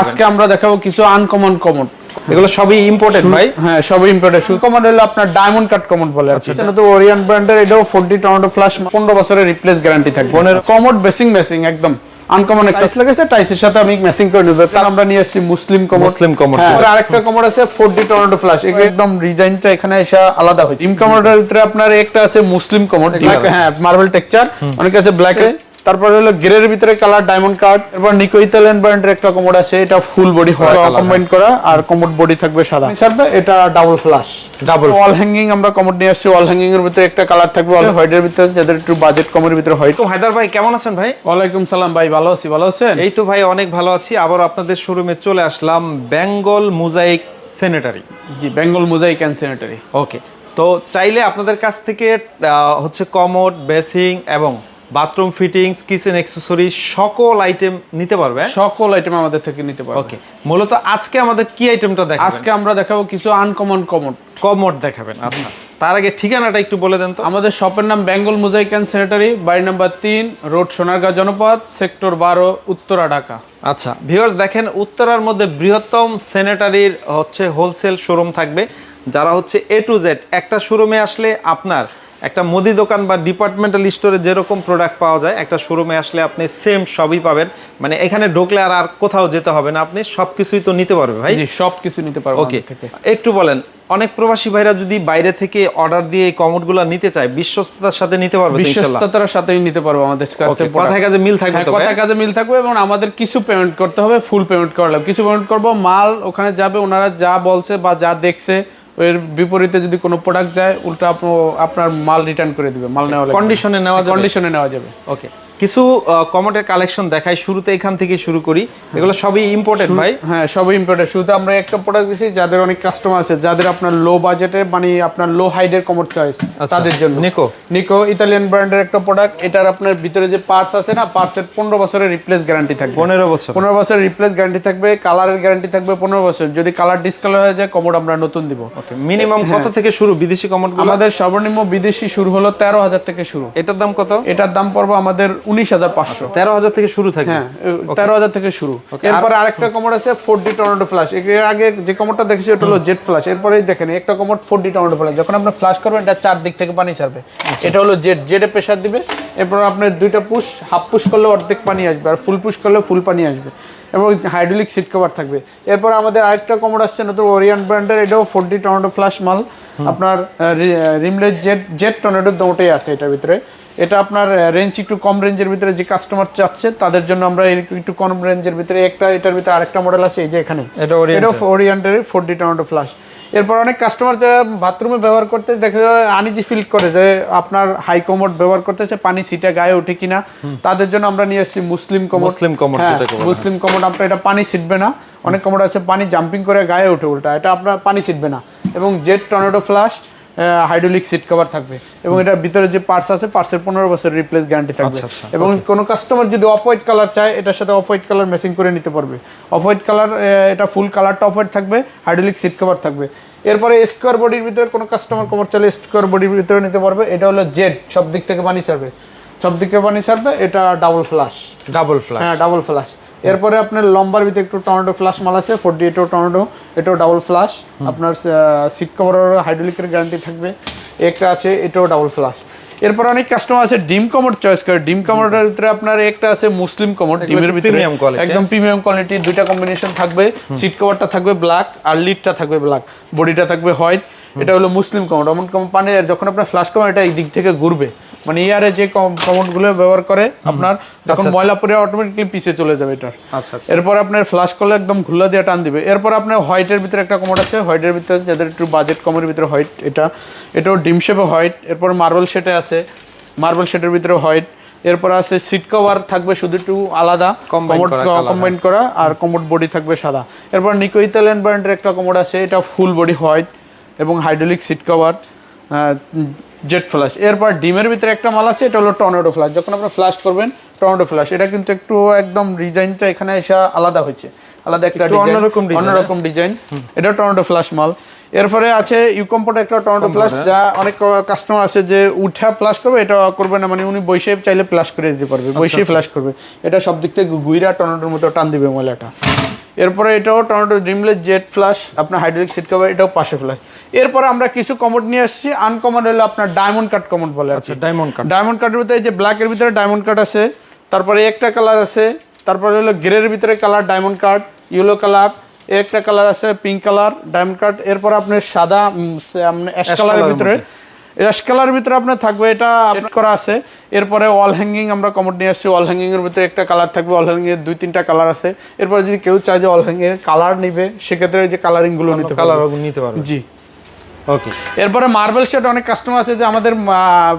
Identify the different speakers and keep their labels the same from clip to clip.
Speaker 1: আজকে আমরা দেখাবো কিছু আনকমন কমন
Speaker 2: এগুলো সবই ইম্পোর্টেড ভাই।
Speaker 1: হ্যাঁ সবই ইম্পোর্টেড শুধু কমন হলো আপনার ডায়মন্ড কাট কমন বলে আছে এটা তো ওরিয়ান ব্র্যান্ডের এটাও 40 টর্নেডো ফ্ল্যাশ 15 বছরের রিপ্লেস গ্যারান্টি থাকবে। পনেরো কমোড বেসিং মেসিং একদম। আনকমন একটা লেগেছে টাইসের সাথে আমি ম্যাচিং করে নেব। তার আমরা নিয়ে আসছি মুসলিম কমোড
Speaker 2: মুসলিম।
Speaker 1: হ্যাঁ আর আরেকটা কমোড আছে 40 টর্নেডো ফ্ল্যাশ একদম ডিজাইনটা এখানে এসে আলাদা হয়েছে। জিম কমোডের ভিতরে আপনার একটা আছে মুসলিম কমোড হ্যাঁ মার্বেল টেক্সচার অনেক আছে ব্ল্যাকে তারপরে হলো গ্রের ভিতরে কালার ডায়মন্ড কাট এরপর নিকো ইতালিয়ান ব্র্যান্ডের একটা কমোড আছে এটা ফুল বডি হয়। কম্বাইন করা আর কমোড বডি থাকবে সাদা। এটা double flush
Speaker 2: double
Speaker 1: wall hanging আমরা কমোড নিয়ে আসছি ওয়াল হ্যাঙ্গিং এর ভিতরে একটা কালার থাকবে অল হোয়াইটের ভিতরে যাদের একটু বাজেট কমের ভিতরে হোয়াইট
Speaker 2: তো হায়দার ভাই কেমন আছেন ভাই?
Speaker 1: ওয়ালাইকুম সালাম ভাই ভালো আছি ভালো আছেন?
Speaker 2: এই তো ভাই অনেক ভালো আছি। আবার আপনাদের শোরুমে চলে আসলাম Bengal mosaic sanitary
Speaker 1: G Bengal mosaic and sanitary
Speaker 2: okay তো চাইলে আপনাদের কাছ থেকে আহ, হচ্ছে কমোড বেসিং এবং বাথরুম ফিটিংস কিচেন অ্যাক্সেসরি সকল আইটেম নিতে পারবে
Speaker 1: সকল আইটেম আমাদের থেকে নিতে পারবে।
Speaker 2: ওকে মূলত আজকে আমাদের কি আইটেমটা দেখাবেন?
Speaker 1: আজকে আমরা দেখাবো কিছু আনকমন কমোড
Speaker 2: কমোড দেখাবেন আচ্ছা। তার আগে ঠিকানাটা একটু বলে দেন তো।
Speaker 1: আমাদের শপের নাম বেঙ্গল মোজাইক অ্যান্ড স্যানিটারি বাড়ি নাম্বার তিন রোড সোনারগাঁ জনপদ সেক্টর বারো উত্তরা ঢাকা।
Speaker 2: আচ্ছা ভিউয়ার্স দেখেন উত্তরার মধ্যে বৃহত্তম স্যানিটারির হচ্ছে হোলসেল শোরুম থাকবে যারা হচ্ছে এ টু জেড একটা শোরুমে আসলে আপনার একটা মুদি দোকান বা ডিপার্টমেন্টাল স্টোরে যেরকম প্রোডাক্ট পাওয়া যায় একটা শোরুমে আসলে আপনি সেম সবই পাবেন। মানে এখানে ঢুকলে আর আর কোথাও যেতে হবে না। আপনি সব কিছুই তো নিতে পারবে ভাই।
Speaker 1: সব কিছু নিতে পারব
Speaker 2: ওকে একটু বলেন অনেক প্রবাসী ভাইরা যদি বাইরে থেকে অর্ডার দিয়ে এই কমোডগুলো নিতে চায় বিশ্বস্ততার সাথে নিতে পারবে
Speaker 1: বিশ্বস্ততার সাথেই নিতে পারব আমাদের কাছ
Speaker 2: কথায় কাজে মিল থাকবে
Speaker 1: হ্যাঁ
Speaker 2: তো ভাই?
Speaker 1: কথা কাজে মিল থাকবে এবং আমাদের কিছু পেমেন্ট করতে হবে ফুল পেমেন্ট করলাম কিছু পেমেন্ট করব মাল ওখানে যাবে ওনারা যা বলছে বা যা দেখছে এর বিপরীতে যদি কোনো প্রোডাক্ট যায় উল্টা আপনি- আপনার মাল রিটার্ন করে দিবে মাল নেওয়া
Speaker 2: Condition-এ নেওয়া
Speaker 1: কন্ডিশনে নেওয়া যাবে।
Speaker 2: ওকে কিছু কমোডের কালেকশন দেখাই শুরুতে এখান থেকে শুরু করি। এগুলো সবই ইম্পোর্টেড ভাই।
Speaker 1: হ্যাঁ সবই ইম্পর্টেন্ট শুধু আমরা একটা প্রোডাক্ট দিছি যাদের অনেক কাস্টমার আছে যাদের আপনার লো বাজেটে মানে আপনার লো হাইডের কমোড চয়েস তাদের জন্য।
Speaker 2: নিকো
Speaker 1: নিকো ইতালিয়ান ব্র্যান্ডের একটা প্রোডাক্ট এটার আপনার ভিতরে যে পার্টস আছে না পার্টসের পনেরো বছরের রিপ্লেস গ্যারান্টি থাকবে।
Speaker 2: পনেরো বছর।
Speaker 1: পনেরো বছরের রিপ্লেস গ্যারান্টি থাকবে কালারের গ্যারান্টি থাকবে পনেরো বছর। যদি কালার ডিসকালার হয়ে যায় কমোড আমরা নতুন দিব।
Speaker 2: ওকে মিনিমাম কত থেকে শুরু বিদেশি কমোড
Speaker 1: আমাদের সর্বনিম্ন বিদেশি শুরু হলো তেরো হাজার থেকে শুরু।
Speaker 2: এটার দাম কত?
Speaker 1: এটার দাম পড়বে আমাদের উনিশ হাজার পাঁচশো।
Speaker 2: তেরো হাজার থেকে শুরু থাকবে।
Speaker 1: হ্যাঁ তেরো হাজার থেকে শুরু। এরপরে আরেকটা কমোড আছে ফোর ডি টর্নেডো ফ্লাশ এর আগে যে কমোডটা দেখছি ওটা হলো জেট ফ্লাশ এরপরে দেখেন একটা commode four D tornado flush যখন আপনি ফ্লাশ করবেন এটা চার দিক থেকে পানি ছাড়বে। এটা হলো জেট জেটে প্রেশার দিবে। এরপর আপনার দুইটা পুশ হাফ পুশ করলে অর্ধেক পানি আসবে আর ফুল পুশ করলে ফুল পানি আসবে। এবং হাইড্রোলিক সিট কভার থাকবে। এরপর আমাদের আরেকটা কমোড আসছে নতুন ওরিয়ান ব্র্যান্ডের। এটাও ফোর ডি টর্নেডো ফ্লাশ মাল। আপনার রিমলেট জেট জেট টর্নেডো দুটোই আছে এটার ভিতরে। এটা আপনার রেঞ্জ একটু কম রেঞ্জের ভিতরে যে কাস্টমার চাচ্ছে তাদের জন্য আমরা একটু কম রেঞ্জের ভিতরে একটা এটার ভিতরে আরেকটা মডেল আছে এই যে এখানে।
Speaker 2: এটা
Speaker 1: ওরিয়েন্টের ফোর ডি টমেটো ফ্লাশ এরপর অনেক কাস্টমার যারা বাথরুমে ব্যবহার করতে দেখে আনিজি ফিল করে যে আপনার হাই কমোড ব্যবহার করতেছে পানি সিটা গায়ে ওঠে কিনা তাদের জন্য আমরা নিয়ে এসেছি মুসলিম কমোড
Speaker 2: মুসলিম
Speaker 1: হ্যাঁ, মুসলিম কমোড আপনার এটা পানি ছিটবে না। অনেক কমোড আছে পানি জাম্পিং করে গায়ে ওঠে উল্টা। এটা আপনার পানি ছিটবে না। এবং jet tornado flush hydraulic seat cover থাকবে। এবং এটার ভিতরে যে পার্টস আছে পার্টসের পনেরো বছর রিপ্লেস গ্যারান্টি থাকবে।
Speaker 2: আচ্ছা,
Speaker 1: এবং কোনো কাস্টমার যদি অফ হোয়াইট কালার চায় এটার সাথে অফ হোয়াইট কালার ম্যাচিং করে নিতে পারবে। অফ হোয়াইট কালার এটা ফুল কালারটা অফ হোয়াইট থাকবে হাইড্রোলিক সিট কভার থাকবে। এরপরে স্কোয়ার বডির ভিতরে কোনো কাস্টমার কভার চাইলে স্কোয়ার বডির ভিতরে নিতে পারবে এটা হলো জেড সব দিক থেকে পানি ছাড়বে। সব দিক থেকে পানি ছাড়বে এটা ডাবল ফ্লাশ
Speaker 2: ডাবল ফ্ল্যাশ
Speaker 1: হ্যাঁ ডাবল ফ্লাশ এরপরে আপনার লম্বার ভিতরে একটু টমেটো ফ্লাশ মাল আছে ফোর ডি এটাও টমেটো এটাও ডাবল ফ্লাশ আপনার সিট কভারের হাইড্রোলিকের গ্যারান্টি থাকবে একটা আছে এটাও ডাবল ফ্লাশ এরপর অনেক কাস্টমার আছে ডিম কমোড চয়েস করে ডিম কমোডের ভিতরে আপনার একটা আছে মুসলিম কমোড ডিমের ভিতরে। একদম প্রিমিয়াম কোয়ালিটি দুইটা কম্বিনেশন থাকবে সিট কভারটা থাকবে ব্ল্যাক আর লিডটা থাকবে ব্ল্যাক বডিটা থাকবে হোয়াইট এটা হলো মুসলিম কমোড এমন কোম্পানি যখন আপনার ফ্লাশ কমোড এটা এই দিক থেকে ঘুরবে। মানে ইয়ারে যে কমোডগুলো ব্যবহার করে আপনার যখন ময়লা পরে অটোমেটিকলি পিছে চলে যাবে এটার।
Speaker 2: আচ্ছা আচ্ছা।
Speaker 1: এরপর আপনার ফ্লাশ করলে একদম ঘুল্লা দিয়ে টান দিবে। এরপর আপনার হোয়াইটের ভিতরে একটা কমোড আছে হোয়াইটের ভিতরে যাদের একটু বাজেট কমের ভিতরে হোয়াইট এটা এটাও ডিম শেপে হোয়াইট এরপর মার্বেল শেটে আছে মার্বেল শেটের ভিতরে হোয়াইট এরপর আছে সিট কভার থাকবে শুধু একটু আলাদা কমোড কম্বাইন করা আর কমোড বডি থাকবে সাদা। এরপর নিকো ইতালিয়ান ব্র্যান্ডের একটা কমোড আছে এটা ফুল বডি হোয়াইট এবং hydraulic seat cover jet flush. এরপর ডিমের ভিতরে একটা মাল আছে এটা হলো টর্নেডো ফ্ল্যাশ। যখন আপনার ফ্ল্যাশ করবেন টর্নেডো ফ্ল্যাশ। এটা কিন্তু একটু একদম ডিজাইনটা এখানে এসে আলাদা হয়েছে। আলাদা একটা ডিজাইন
Speaker 2: অন্যরকম
Speaker 1: অন্যরকম ডিজাইন। এটা টর্নেডো ফ্ল্যাশ মাল। এরপরে আছে ইউকম্পোর্ট একটা টর্নেডো ফ্ল্যাশ যা অনেক কাস্টমার আছে যে উঠা ফ্ল্যাশ করবে এটা করবে না। মানে উনি বসে চাইলে ফ্ল্যাশ করে দিতে পারবে বসে ফ্ল্যাশ করবে। এটা সব দিক থেকে গুইরা টর্নেডোর মতো টান দিবে ময়লাটা এরপরে এটাও টর্নেডো ড্রিমলেস জেট ফ্লাশ আপনার হাইড্রোলিক সিট কভার এটাও পাশে ফ্লাশ এরপরে আমরা কিছু কমোড নিয়ে আসছি আনকমন হলো আপনার ডায়মন্ড কাট কমোড বলে আছে
Speaker 2: আচ্ছা ডায়মন্ড কাট
Speaker 1: ডায়মন্ড কাটের ভিতরে এই যে ব্ল্যাকের ভিতরে ডায়মন্ড কাট আছে তারপরে একটা কালার আছে তারপরে হলো গ্রের ভিতরে colour diamond cut yellow colour একটা কালার আছে পিঙ্ক কালার ডায়মন্ড কাট এরপর আপনার সাদা অ্যাশ কালারের ভিতরে অ্যাশ কালারের ভিতরে আপনার থাকবে এটা আপডেট করা আছে। এরপরে ওয়াল হ্যাঙ্গিং আমরা কমোড নিয়ে আসছি ওয়াল হ্যাঙ্গিং এর ভিতরে একটা কালার থাকবে ওয়াল হ্যাঙ্গিং এর দুই তিনটা কালার আছে। এরপরে যদি কেউ চায় যে ওয়াল হ্যাঙ্গিংয়ের কালার নিবে সেক্ষেত্রে যে কালারিংগুলো নিতে
Speaker 2: কালার নিতে পারবে।
Speaker 1: জি।
Speaker 2: ওকে
Speaker 1: এরপরে মার্বেল সেট অনেক কাস্টমার আছে যে আমাদের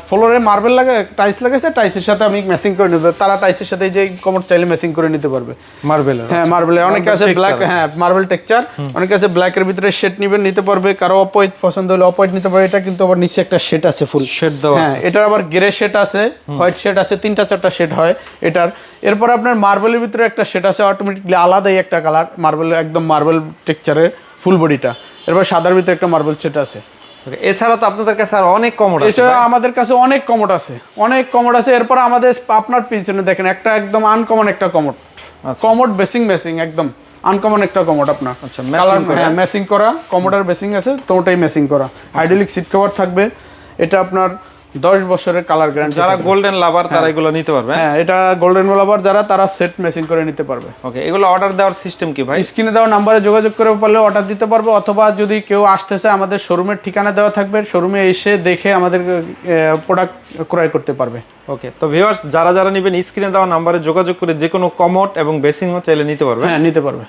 Speaker 1: ফ্লোরে মার্বেল লাগে টাইলস লাগাইছে টাইলসের সাথে আমি ম্যাচিং করে নিতে তারা টাইলসের সাথে যে কমোড চাইলে ম্যাচিং করে নিতে পারবে।
Speaker 2: মার্বেল
Speaker 1: হ্যাঁ মার্বেল অনেকে আছে ব্ল্যাক হ্যাঁ মার্বেল টেক্সচার অনেকে আছে ব্ল্যাকের ভিতরে শেড নিবেন নিতে পারবে। কারও অপয়েট পছন্দ হলে অপয়েট নিতে পারবে। এটা কিন্তু আবার নিচে একটা শেড আছে ফুল
Speaker 2: শেড দেওয়া
Speaker 1: হ্যাঁ এটার আবার গ্রে শেড আছে হোয়াইট শেড আছে তিনটা চারটা শেড হয় এটার। এরপর আপনার মার্বেলের ভিতরে একটা শেড আছে অটোমেটিকলি আলাদাই একটা কালার মার্বেল একদম মার্বেল টেক্সচারের ফুল বডিটা। এরপর সাদার ভিতরে একটা মার্বেল সেট আছে।
Speaker 2: এছাড়া তো আপনাদের কাছে আর অনেক কমোড আছে
Speaker 1: এটা আমাদের কাছে অনেক কমোড আছে অনেক কমোড আছে। এরপর আমাদের আপনার পিছনে দেখেন একটা একদম আনকমন একটা কমোড কমোড বেসিং বেসিং একদম আনকমন একটা কমোড আপনার।
Speaker 2: আচ্ছা,
Speaker 1: কালার
Speaker 2: করা।
Speaker 1: হ্যাঁ ম্যাচিং করা কমোডার বেসিং আছে তো ওটাই ম্যাচিং করা। হাইড্রোলিক সিট কভার থাকবে। এটা আপনার দশ বছরের কালার গ্যারান্টি
Speaker 2: যারা গোল্ডেন লাভার তারা এগুলো নিতে পারবে
Speaker 1: হ্যাঁ? এটা গোল্ডেন লাভার যারা তারা সেট মেশিন করে নিতে পারবে।
Speaker 2: ওকে এগুলো অর্ডার দেওয়ার সিস্টেম কি ভাই?
Speaker 1: স্ক্রিনে দেওয়া নাম্বারে যোগাযোগ করে পারলে অর্ডার দিতে পারব অথবা যদি কেউ আসতেছে আমাদের শোরুমের ঠিকানা দেওয়া থাকবে শোরুমে এসে দেখে আমাদের প্রোডাক্ট ক্রয় করতে পারবে।
Speaker 2: ওকে তো ভিউয়ার্স যারা যারা নেবেন স্ক্রিনে দেওয়া নাম্বারে যোগাযোগ করে যে কোনো কমোড এবং বেসিংও চাইলে নিতে পারবে।
Speaker 1: হ্যাঁ নিতে পারবে।